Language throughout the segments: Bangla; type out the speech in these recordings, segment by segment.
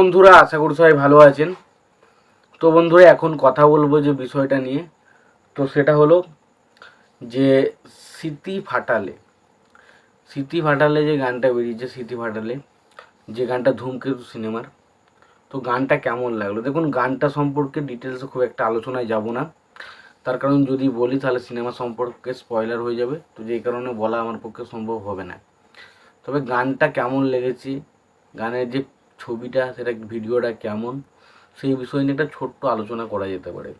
বন্ধুরা, আশা করি সবাই ভালো আছেন। তো বন্ধুরা, এখন কথা বলব যে বিষয়টা নিয়ে। তো সেটা হলো যে স্মৃতি ফাটালে। স্মৃতি ফাটালে যে গানটা বেরিয়েছে, স্মৃতি ফাটালে, যে গানটা ধূমকেতু সিনেমার। তো গানটা কেমন লাগল? দেখুন, গানটা সম্পর্কে ডিটেলসে খুব একটা আলোচনায় যাব না। তার কারণ যদি বলি, তাহলে সিনেমা সম্পর্কে স্পয়লার হয়ে যাবে। তো যেই কারণে বলা আমার পক্ষে সম্ভব হবে না। তবে গানটা কেমন লেগেছে, গানের যে ছবিটা, সেটা ভিডিওটা কেমন, সেই বিষয় নিয়ে একটা ছোট্ট আলোচনা করা যেতে পারে।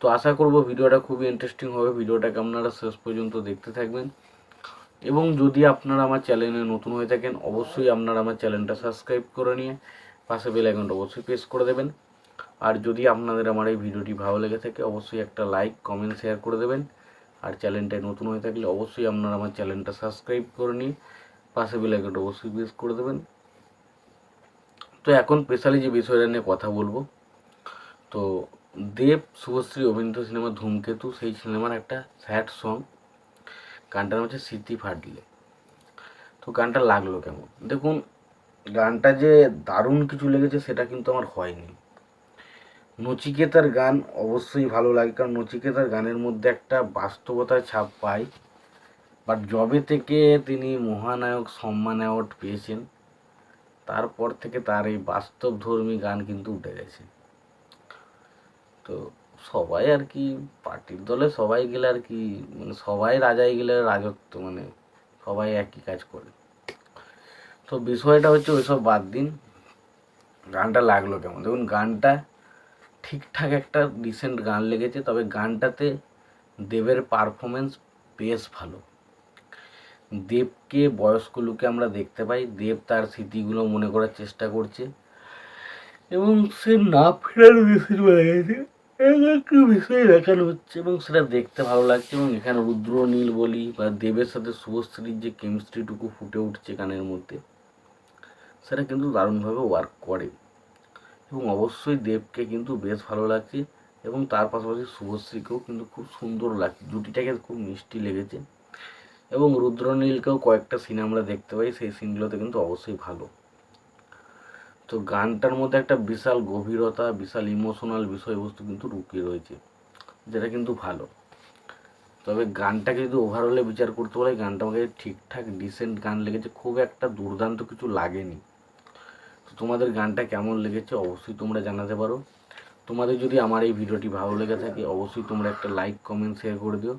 তো আশা করব ভিডিওটা খুবই ইন্টারেস্টিং হবে। ভিডিওটাকে আপনারা শেষ পর্যন্ত দেখতে থাকবেন। এবং যদি আপনারা আমার চ্যানেলে নতুন হয়ে থাকেন, অবশ্যই আপনারা আমার চ্যানেলটা সাবস্ক্রাইব করে নিয়ে পাশে বেল আইকনটা অবশ্যই প্রেস করে দেবেন। আর যদি আপনাদের আমার এই ভিডিওটি ভালো লেগে থাকে, অবশ্যই একটা লাইক কমেন্ট শেয়ার করে দেবেন। আর চ্যানেলটায় নতুন হয়ে থাকলে অবশ্যই আপনারা আমার চ্যানেলটা সাবস্ক্রাইব করে নিয়ে পাশে বেল আইকনটা অবশ্যই প্রেস করে দেবেন। তো এখন স্পেশালি যে বিষয়টা নিয়ে কথা বলব, তো দেব শুভশ্রী অভিনীত সিনেমা ধূমকেতু, সেই সিনেমার একটা স্যাড সং। গানটার নাম হচ্ছে স্মৃতি ফাটলে। তো গানটা লাগল কেমন? দেখুন, গানটা যে দারুণ কিছু লেগেছে সেটা কিন্তু আমার হয়নি। নচিকেতার গান অবশ্যই ভালো লাগে, কারণ নচিকেতার গানের মধ্যে একটা বাস্তবতার ছাপ পাই। বাট জবে থেকে তিনি মহানায়ক সম্মান অ্যাওয়ার্ড পেয়েছেন তারপর থেকে তার এই বাস্তবধর্মী গান কিন্তু উঠে গেছে। তো সবাই আর কি, পার্টির দলে সবাই গেলে আর কি মানে সবাই রাজাই গেলে রাজত্ব মানে সবাই একই কাজ করে। তো বিষয়টা হচ্ছে ওইসব বাদ দিন। গানটা লাগল কেমন? দেখুন, গানটা ঠিকঠাক একটা রিসেন্ট গান লেগেছে, তবে গানটাতে দেবের পারফরমেন্স বেশ ভালো। দেবকে বয়স্ক লোকে আমরা দেখতে পাই। দেব তার স্মৃতিগুলো মনে করার চেষ্টা করছে। এবং সে না ফেরার মেসেজ বলা গেছে। বিষয় দেখানো হচ্ছে এবং সেটা দেখতে ভালো লাগছে এবং এখানে রুদ্র, নীল বলি বা দেবের সাথে শুভশ্রীর যে কেমিস্ট্রিটুকু ফুটে উঠছে গানের মধ্যে, সেটা কিন্তু দারুণভাবে ওয়ার্ক করে। এবং অবশ্যই দেবকে কিন্তু বেশ ভালো লাগছে এবং তার পাশাপাশি শুভশ্রীকেও কিন্তু খুব সুন্দর লাগছে। জুটিটাকে খুব মিষ্টি লেগেছে। এবং রুদ্রনীলকেও কয়েকটা সিন আমরা দেখতে পাই, সেই সিনগুলোতে কিন্তু অবশ্যই ভালো। তো গানটার মধ্যে একটা বিশাল গভীরতা, বিশাল ইমোশনাল বিষয়বস্তু কিন্তু লুকিয়ে রয়েছে, যেটা কিন্তু ভালো। তবে গানটাকে যদি ওভারঅলে বিচার করতে বলে গানটা আমাকে ঠিকঠাক ডিসেন্ট গান লেগেছে, খুব একটা দুর্দান্ত কিছু লাগেনি। তো তোমাদের গানটা কেমন লেগেছে অবশ্যই তোমরা জানাতে পারো। তোমাদের যদি আমার এই ভিডিওটি ভালো লেগে থাকে, অবশ্যই তোমরা একটা লাইক কমেন্ট শেয়ার করে দিও।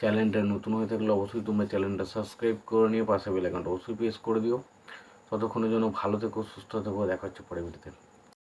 চ্যানেলটা নতুন হয়ে থাকলে অবশ্যই তোমরা চ্যানেলটা সাবস্ক্রাইব করে নিয়ে পাশে বেলাকানটা অবশ্যই প্রেস করে দিও। ততক্ষণের জন্য ভালো থেকো, সুস্থ থেকো, দেখা হচ্ছে পরে ভিডিওতে